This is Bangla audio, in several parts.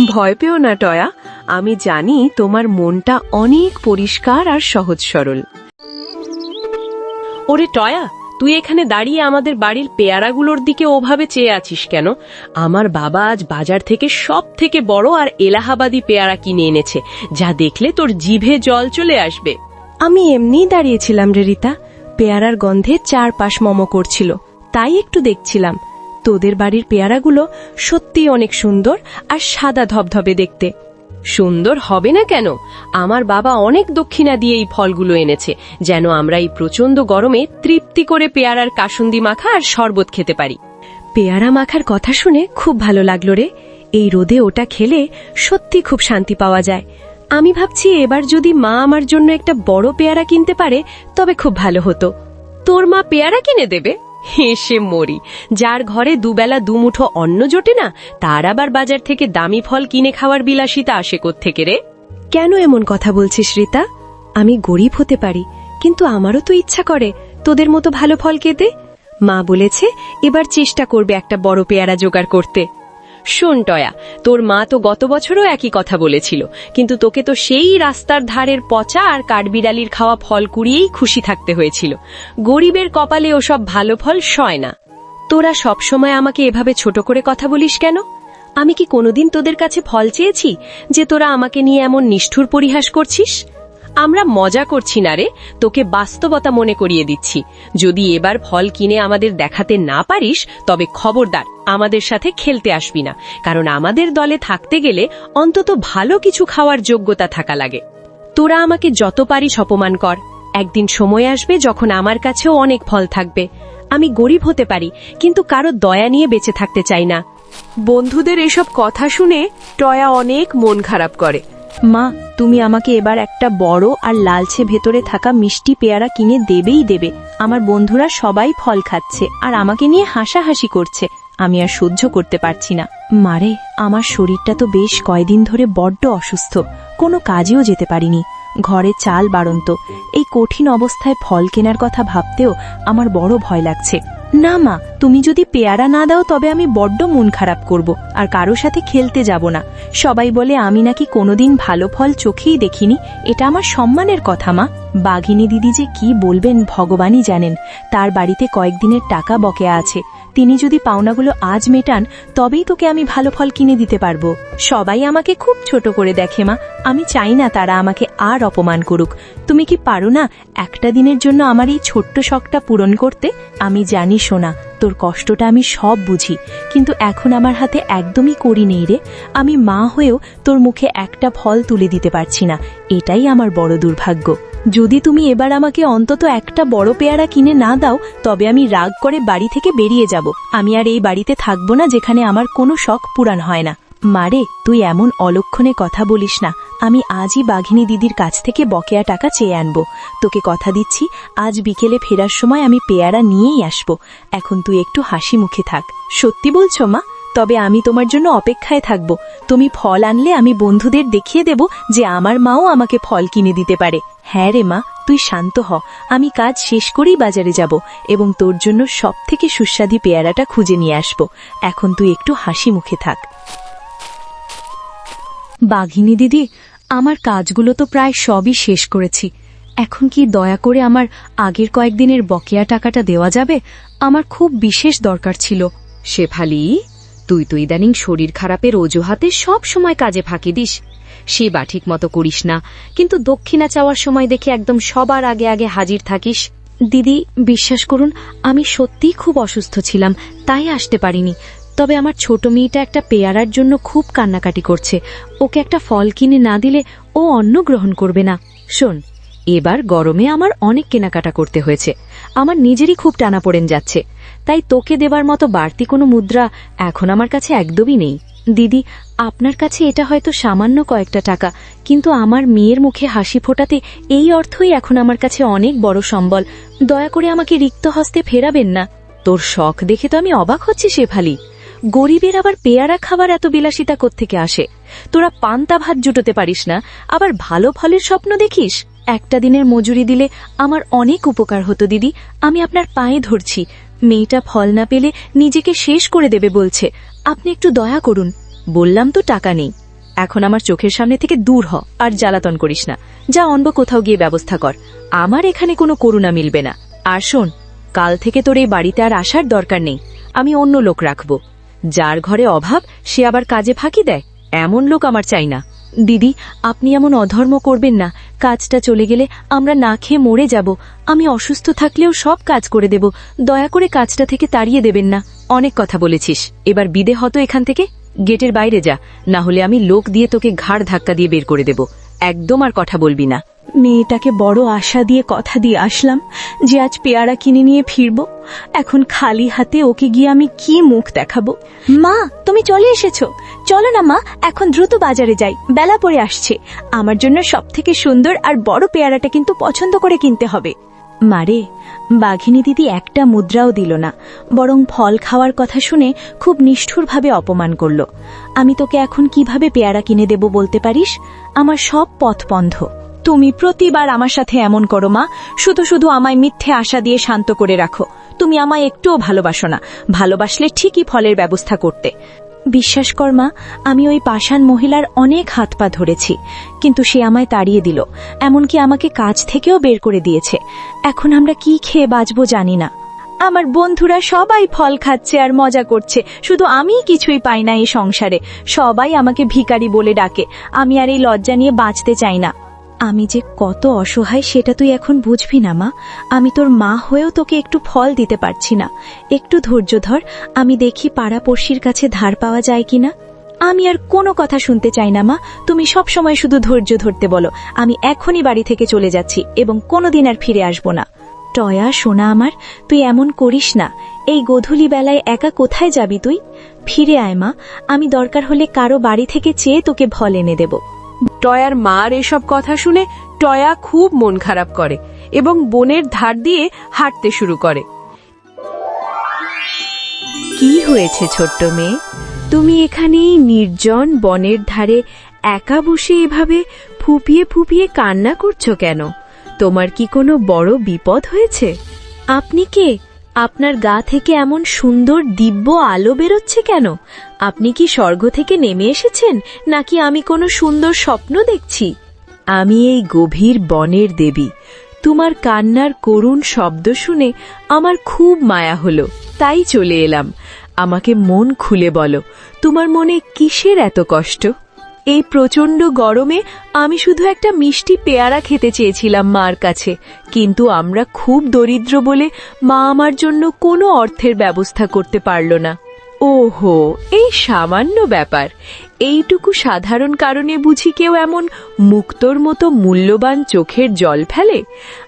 ভয় পেও না, টয়া। আমি জানি তোমার মনটা অনেক পরিষ্কার আর সহজ সরল। ওরে টয়া, তুই এখানে দাঁড়িয়ে আমাদের বাড়ির পেয়ারাগুলোর দিকে ওভাবে চেয়ে আছিস কেন? আমার বাবা আজ বাজার থেকে সব থেকে বড় আর এলাহাবাদি পেয়ারা কিনে এনেছে, যা দেখলে তোর জিভে জল চলে আসবে। আমি এমনিই দাঁড়িয়েছিলাম রে রিতা। পেয়ারার গন্ধে চারপাশ মম করছিল, তাই একটু দেখছিলাম। তোদের বাড়ির পেয়ারাগুলো সত্যি অনেক সুন্দর আর সাদা ধবধবে দেখতে। সুন্দর হবে না কেন? আমার বাবা অনেক দক্ষিণা দিয়ে এই ফলগুলো এনেছে, যেন আমরা এই প্রচণ্ড গরমে তৃপ্তি করে পেয়ারার কাসুন্দি মাখা আর শরবত খেতে পারি। পেয়ারা মাখার কথা শুনে খুব ভালো লাগল রে। এই রোদে ওটা খেলে সত্যি খুব শান্তি পাওয়া যায়। আমি ভাবছি এবার যদি মা আমার জন্য একটা বড় পেয়ারা কিনতে পারে, তবে খুব ভালো হতো। তোর মা পেয়ারা কিনে দেবে? হেসে মরি। যার ঘরে দুবেলা দুমুঠো অন্ন জোটে না, তার আবার বাজার থেকে দামি ফল কিনে খাওয়ার বিলাসিতা আসে থেকে রে? কেন এমন কথা বলছিস, রীতা? আমি গরিব হতে পারি, কিন্তু আমারও তো ইচ্ছা করে। তোদের মতো ভালো ফল খেতে মা বলেছে, এবার চেষ্টা করবে একটা বড় পেয়ারা জোগাড় করতে। শোন, টয়া, তোর মা তো গত বছরও একই কথা বলেছিল, কিন্তু তোকে তো সেই রাস্তার ধারের পচা আর কাঠবিড়ালির খাওয়া ফল কুড়িয়েই খুশি থাকতে হয়েছিল। গরিবের কপালে ওসব ভালো ফল সয় না। তোরা সবসময় আমাকে এভাবে ছোট করে কথা বলিস কেন? আমি কি কোনোদিন তোদের কাছে ফল চেয়েছি যে তোরা আমাকে নিয়ে এমন নিষ্ঠুর পরিহাস করছিস? আমরা মজা করছি না রে, তোকে বাস্তবতা মনে করিয়ে দিচ্ছি। যদি এবার ফল কিনে আমাদের দেখাতে না পারিস, তবে খবরদার, আমাদের সাথে খেলতে আসবি না। কারণ আমাদের দলে থাকতে গেলে অন্তত ভালো কিছু খাওয়ার যোগ্যতা থাকা লাগে। তোরা আমাকে যত পারিস অপমান কর। একদিন সময় আসবে যখন আমার কাছেও অনেক ফল থাকবে। আমি গরিব হতে পারি, কিন্তু কারও দয়া নিয়ে বেঁচে থাকতে চাই না। বন্ধুদের এসব কথা শুনে টয়া অনেক মন খারাপ করে। মা, তুমি আমাকে এবার একটা বড় আর লালচে ভেতরে থাকা মিষ্টি পেয়ারা কিনে দেবেই দেবে। আমার বন্ধুরা সবাই ফল খাচ্ছে আর আমাকে নিয়ে হাসাহাসি করছে। আমি আর সহ্য করতে পারছি না। মারে আমার শরীরটা তো বেশ কয়দিন ধরে বড্ড অসুস্থ। কোনো কাজেও যেতে পারিনি। ঘরে চাল বাড়ন্ত। এই কঠিন অবস্থায় ফল কেনার কথা ভাবতেও আমার বড় ভয় লাগছে। না, মা, তুমি যদি পেয়ারা না দাও, তবে আমি বড্ড মন খারাপ করব, আর কারও সাথে খেলতে যাব না। সবাই বলে, আমি নাকি কোনোদিন ভালো ফল চোখেই দেখিনি। এটা আমার সম্মানের কথা, মা। বাঘিনী দিদি যে কি বলবেন, ভগবানই জানেন। তার বাড়িতে কয়েকদিনের টাকা বকেয়া আছে। তিনি যদি পাওনাগুলো আজ মেটান, তবেই তোকে আমি ভালো ফল কিনে দিতে পারব। সবাই আমাকে খুব ছোট করে দেখে মা। আমি চাই না তারা আমাকে আর অপমান করুক। তুমি কি পারো না একটা দিনের জন্য আমার এই ছোট্ট শখটা পূরণ করতে? আমি জানি সোনা, তোর কষ্টটা আমি সব বুঝি। কিন্তু এখন আমার হাতে একদমই করি নেই রে। আমি মা হয়েও তোর মুখে একটা ফল তুলে দিতে পারছি না। এটাই আমার বড় দুর্ভাগ্য। যদি তুমি এবার আমাকে অন্তত একটা বড় পেয়ারা কিনে না দাও, তবে আমি রাগ করে বাড়ি থেকে বেরিয়ে যাব। আমি আর এই বাড়িতে থাকব না যেখানে আমার কোনো শখ পূরণ হয় না। মারে, তুই এমন অলক্ষণে কথা বলিস না। আমি আজই বাঘিনী দিদির কাছ থেকে বকেয়া টাকা চেয়ে আনব। তোকে কথা দিচ্ছি, আজ বিকেলে ফেরার সময় আমি পেয়ারা নিয়েই আসব। এখন তুই একটু হাসি মুখে থাক। সত্যি বলছো মা? তবে আমি তোমার জন্য অপেক্ষায় থাকব। তুমি ফল আনলে আমি বন্ধুদের দেখিয়ে দেব যে আমার মাও আমাকে ফল কিনে দিতে পারে। হ্যাঁ রে মা, তুই শান্ত হ। আমি কাজ শেষ করেই বাজারে যাব এবং তোর জন্য সব থেকে সুস্বাদী পেয়ারাটা খুঁজে নিয়ে আসব। এখন তুই একটু হাসি মুখে থাক। বাঘিনী দিদি, আমার কাজগুলো তো প্রায় সবই শেষ করেছি। এখন কি দয়া করে আমার আগের কয়েকদিনের বকেয়া টাকাটা দেওয়া যাবে? আমার খুব বিশেষ দরকার ছিল। শেফালি? তুই তো ইদানিং শরীর খারাপের অজুহাতে সব সময় কাজে ফাঁকি দিস। সেবা ঠিক মতো করিস না, কিন্তু দক্ষিণা চাওয়ার সময় দেখে একদম সবার আগে আগে হাজির থাকিস। দিদি, বিশ্বাস করুন, আমি সত্যিই খুব অসুস্থ ছিলাম, তাই আসতে পারিনি। তবে আমার ছোট মেয়েটা একটা পেয়ারার জন্য খুব কান্নাকাটি করছে। ওকে একটা ফল কিনে না দিলে ও অন্ন গ্রহণ করবে না। শোন এবার গরমে আমার অনেক কেনাকাটা করতে হয়েছে। আমার নিজেরই খুব টানা পড়েন যাচ্ছে। তাই তোকে দেবার মতো বাড়তি কোনো মুদ্রা এখন আমার কাছে একদমই নেই। দিদি, আপনার কাছে এটা হয়তো সামান্য কয়েকটা টাকা, কিন্তু আমার মেয়ের মুখে হাসি ফোটাতে এই অর্থই এখন আমার কাছে অনেক বড় সম্বল। দয়া করে আমাকে রিক্ত হস্তে ফেরাবেন না। তোর শখ দেখে তো আমি অবাক হচ্ছি, শেফালি। গরিবের আবার পেয়ারা খাবার এত বিলাসিতা থেকে আসে? তোরা পান্তা ভাত জুটোতে পারিস না, আবার ভালো ফলের স্বপ্ন দেখিস? একটা দিনের মজুরি দিলে আমার অনেক উপকার হতো, দিদি। আমি আপনার পায়ে ধরছি। মেয়েটা ফল না পেলে নিজেকে শেষ করে দেবে বলছে। আপনি একটু দয়া করুন। বললাম তো টাকা নেই। এখন আমার চোখের সামনে থেকে দূর হ, আর জ্বালাতন করিস না। যা অন্য কোথাও গিয়ে ব্যবস্থা কর। আমার এখানে কোনো করুণা মিলবে না। আর শোন, কাল থেকে তোর এই বাড়িতে আর আসার দরকার নেই। আমি অন্য লোক রাখব। যার ঘরে অভাব, সে আবার কাজে ফাঁকি দেয়। এমন লোক আমার চাই না। দিদি, আপনি এমন অধর্ম করবেন না। কাজটা চলে গেলে আমরা না খেয়ে মরে যাব। আমি অসুস্থ থাকলেও সব কাজ করে দেব। দয়া করে কাজটা থেকে তাড়িয়ে দেবেন না। অনেক কথা বলেছিস। এবার বিদে হতো এখান থেকে। গেটের বাইরে যা। না হলে আমি লোক দিয়ে তোকে ঘাড় ধাক্কা দিয়ে বের করে দেব। একদম আর কথা বলবি না। মেয়েটাকে বড় আশা দিয়ে কথা দিয়ে আসলাম যে আজ পেয়ারা কিনে নিয়ে ফিরব। এখন খালি হাতে ওকে গিয়ে আমি কি মুখ দেখাবো? মা, তুমি চলে এসেছ। চলো না মা, এখন দ্রুত বাজারে যাই। বেলা পড়ে আসছে। আমার জন্য সব থেকে সুন্দর আর বড় পেয়ারাটা কিন্তু পছন্দ করে কিনতে হবে। মারে বাঘিনী দিদি একটা মুদ্রাও দিল না। বরং ফল খাওয়ার কথা শুনে খুব নিষ্ঠুরভাবে অপমান করল। আমি তোকে এখন কীভাবে পেয়ারা কিনে দেব বলতে পারিস? আমার সব পথ বন্ধ। তুমি প্রতিবার আমার সাথে এমন করো, মা। শুধু শুধু আমায় মিথ্যে আশা দিয়ে শান্ত করে রাখো। তুমি আমায় একটুও ভালোবাসো না। ভালোবাসলে ঠিকই ফলের ব্যবস্থা করতে। বিশ্বাস কর, মা, আমি ওই পাষাণ মহিলার অনেক হাত পা ধরেছি। কিন্তু সে আমায় তাড়িয়ে দিল। এমনকি আমাকে কাজ থেকেও বের করে দিয়েছে। এখন আমরা কি খেয়ে বাঁচবো জানি না। আমার বন্ধুরা সবাই ফল খাচ্ছে আর মজা করছে। শুধু আমিই কিছুই পাই না এই সংসারে। সবাই আমাকে ভিখারি বলে ডাকে। আমি আর এই লজ্জা নিয়ে বাঁচতে চাই না। আমি যে কত অসহায় সেটা তুই এখন বুঝবি না, মা। আমি তোর মা হয়েও তোকে একটু ফল দিতে পারছি না। একটু ধৈর্য ধর, আমি দেখি পাড়াপড়শির কাছে ধার পাওয়া যায় কিনা। আমি আর কোনো কথা শুনতে চাই না, মা। তুমি সব সময় শুধু ধৈর্য ধরতে বলো। আমি এখনই বাড়ি থেকে চলে যাচ্ছি এবং কোনোদিন আর ফিরে আসব না। টয়া, সোনা আমার, তুই এমন করিস না। এই গোধূলি বেলায় একা কোথায় যাবি তুই? ফিরে আয়, মা। আমি দরকার হলে কারও বাড়ি থেকে চেয়ে তোকে ভল এনে দেব। টয়ার মার এসব কথা শুনে টয়া খুব মন খারাপ করে এবং বনের ধার দিয়ে হাঁটতে শুরু করে। কি হয়েছে ছোট্ট মেয়ে? তুমি এখানে এই নির্জন বনের ধারে একা বসে এভাবে ফুপিয়ে ফুপিয়ে কান্না করছ কেন? তোমার কি কোনো বড় বিপদ হয়েছে? আপনি কে? আপনার গা থেকে এমন সুন্দর দিব্য আলো বেরোচ্ছে কেন? আপনি কি স্বর্গ থেকে নেমে এসেছেন, নাকি আমি কোনো সুন্দর স্বপ্ন দেখছি? আমি এই গভীর বনের দেবী। তোমার কান্নার করুণ শব্দ শুনে আমার খুব মায়া হলো। তাই চলে এলাম। আমাকে মন খুলে বলো, তোমার মনে কিসের এত কষ্ট? এই প্রচণ্ড গরমে আমি শুধু একটা মিষ্টি পেয়ারা খেতে চেয়েছিলাম মার কাছে। কিন্তু আমরা খুব দরিদ্র বলে মা আমার জন্য কোনো অর্থের ব্যবস্থা করতে পারল না। ওহো, এই সামান্য ব্যাপার। এইটুকু সাধারণ কারণে বুঝি কেউ এমন মুক্তোর মতো মূল্যবান চোখের জল ফেলে?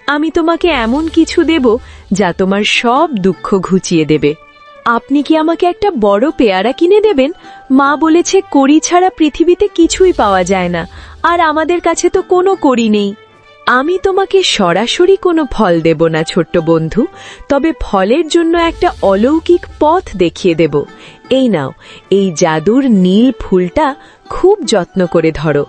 আমি তোমাকে এমন কিছু দেব যা তোমার সব দুঃখ ঘুচিয়ে দেবে। আপনি কি আমাকে একটা বড় পেয়ারা কিনে দেবেন? মা বলেছে, কড়ি ছাড়া পৃথিবীতে কিছুই পাওয়া যায় না। আর আমাদের কাছে তো কোনো কড়ি নেই। আমি তোমাকে সরাসরি কোনো ফল দেব না, ছোট্ট বন্ধু। তবে ফলের জন্য একটা অলৌকিক পথ দেখিয়ে দেব। এই নাও, এই জাদুর নীল ফুলটা খুব যত্ন করে ধরো।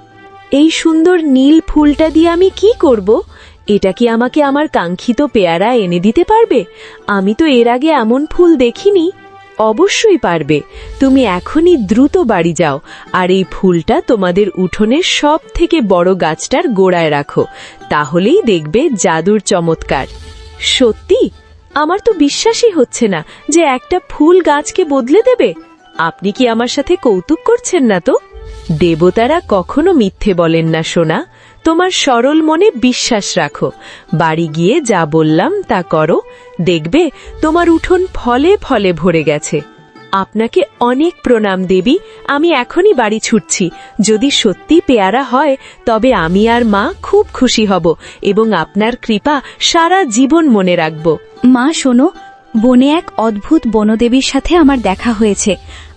এই সুন্দর নীল ফুলটা দিয়ে আমি কি করব? এটা কি আমাকে আমার কাঙ্ক্ষিত পেয়ারা এনে দিতে পারবে? আমি তো এর আগে এমন ফুল দেখিনি। অবশ্যই পারবে। তুমি এখনই দ্রুত বাড়ি যাও, আর এই ফুলটা তোমাদের উঠোনের সব থেকে বড় গাছটার গোড়ায় রাখো। তাহলেই দেখবে জাদুর চমৎকার। সত্যি? আমার তো বিশ্বাসই হচ্ছে না যে একটা ফুল গাছকে বদলে দেবে। আপনি কি আমার সাথে কৌতুক করছেন না তো? দেবতারা কখনো মিথ্যে বলেন না, সোনা। তোমার সরল মনে বিশ্বাস রাখো। বাড়ি গিয়ে যা বললাম তা করো। দেখবে তোমার উঠোন ফলে ফলে ভরে গেছে। আপনাকে অনেক প্রণাম দেবী, আমি এখনই বাড়ি ছুটছি। যদি সত্যি পেয়ারা হয়, তবে আমি আর মা খুব খুশি হব এবং আপনার কৃপা সারা জীবন মনে রাখব। মা, শোনো, বনে এক অদ্ভুত বনদেবীর সাথে আমার দেখা হয়েছে।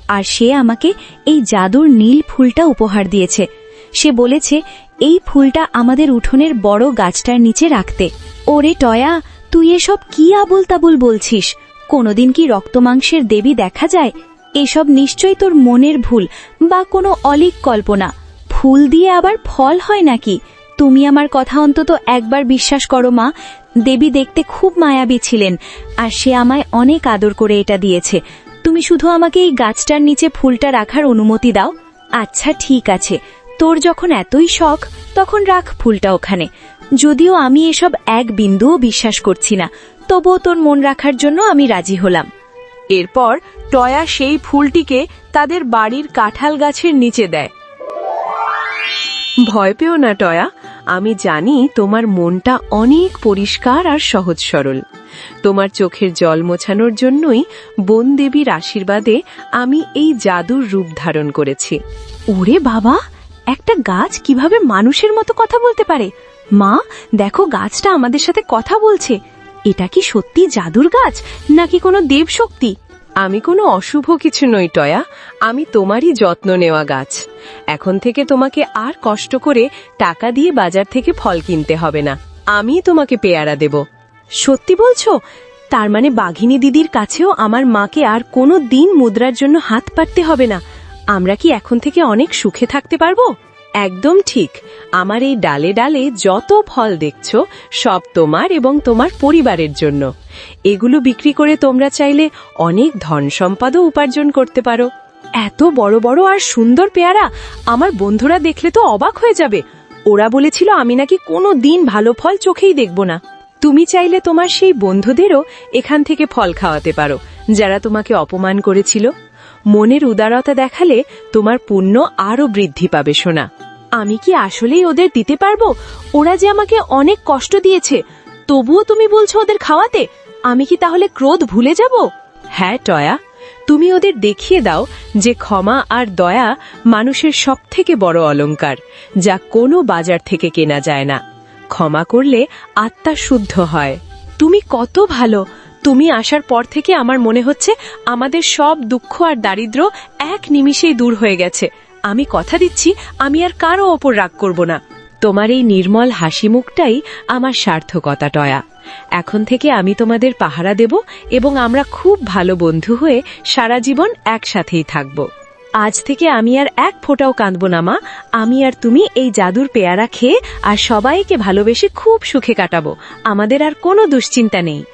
আর সে আমাকে এই জাদুর নীল ফুলটা উপহার দিয়েছে। সে বলেছে, এই ফুলটা আমাদের উঠোনের বড় গাছটার নিচে রাখতে। ওরে টয়া, তুই এসব কি আবল তাবল বলছিস? কোনোদিন কি রক্তমাংসের দেবী দেখা যায়? এসব নিশ্চয়ই তোর মনের ভুল বা কোনো অলিক কল্পনা। ফুল দিয়ে আবার ফল হয় নাকি? তুমি আমার কথা অন্তত একবার বিশ্বাস করো মা, দেবী দেখতে খুব মায়াবী ছিলেন, আর সে আমায় অনেক আদর করে এটা দিয়েছে। তুমি শুধু আমাকে এই গাছটার নিচে ফুলটা রাখার অনুমতি দাও। আচ্ছা ঠিক আছে। তোর যখন এতই শখ, তখন রাখ ফুলটা ওখানে। যদিও আমি এসব এক বিন্দুও বিশ্বাস করছি না, তবুও তোর মন রাখার জন্য আমি রাজি হলাম। এরপর টয়া সেই ফুলটিকে তাদের বাড়ির কাঁঠাল গাছের নিচে দেয়। ভয় পেও না, টয়া। আমি জানি তোমার মনটা অনেক পরিষ্কার আর সহজ সরল। তোমার চোখের জল মোছানোর জন্যই বন দেবীর আশীর্বাদে আমি এই জাদুর রূপ ধারণ করেছি। ওরে বাবা! একটা গাছ কীভাবে মানুষের মতো কথা বলতে পারে? মা, দেখো গাছটা আমাদের সাথে কথা বলছে। এটা কি সত্যি জাদুর গাছ, নাকি কোনো দেবশক্তি? আমি কোনো অশুভ কিছু নই, টয়া। আমি তোমারই যত্ন নেওয়া গাছ। এখন থেকে তোমাকে আর কষ্ট করে টাকা দিয়ে বাজার থেকে ফল কিনতে হবে না। আমি তোমাকে পেয়ারা দেব। সত্যি বলছো? তার মানে বাঘিনী দিদির কাছেও আমার মাকে আর কোনো দিন মুদ্রার জন্য হাত পাততে হবে না। আমরা কি এখন থেকে অনেক সুখে থাকতে পারব? একদম ঠিক। আমার এই ডালে ডালে যত ফল দেখছ, সব তোমার এবং তোমার পরিবারের জন্য। এগুলো বিক্রি করে তোমরা চাইলে অনেক ধন সম্পদও উপার্জন করতে পারো। এত বড় বড় আর সুন্দর পেয়ারা আমার বন্ধুরা দেখলে তো অবাক হয়ে যাবে। ওরা বলেছিল, আমি নাকি কোনো দিন ভালো ফল চোখেই দেখব না। তুমি চাইলে তোমার সেই বন্ধুদেরও এখান থেকে ফল খাওয়াতে পারো, যারা তোমাকে অপমান করেছিল। মনের উদারতা দেখালে তোমার পুণ্য আরও বৃদ্ধি পাবে, সোনা। আমি কি আসলেই ওদের দিতে পারব? ওরা যে আমাকে অনেক কষ্ট দিয়েছে, তবুও তুমি বলছো ওদের খাওয়াতে? আমি কি তাহলে ক্রোধ ভুলে যাব? হ্যাঁ টয়া, তুমি ওদের দেখিয়ে দাও যে ক্ষমা আর দয়া মানুষের সব থেকে বড় অলংকার, যা কোনো বাজার থেকে কেনা যায় না। ক্ষমা করলে আত্মা শুদ্ধ হয়। তুমি কত ভালো তুমি আসার পর থেকে আমার মনে হচ্ছে আমাদের সব দুঃখ আর দারিদ্র এক নিমিষেই দূর হয়ে গেছে। আমি কথা দিচ্ছি, আমি আর কারও ওপর রাগ করব না। তোমার এই নির্মল হাসি মুখটাই আমার সার্থকতা, টয়া। এখন থেকে আমি তোমাদের পাহারা দেব এবং আমরা খুব ভালো বন্ধু হয়ে সারা জীবন একসাথেই থাকব। আজ থেকে আমি আর এক ফোঁটাও কাঁদব না, মা। আমি আর তুমি এই জাদুর পেয়ারা খেয়ে আর সবাইকে ভালোবেসে খুব সুখে কাটাবো। আমাদের আর কোনো দুশ্চিন্তা নেই।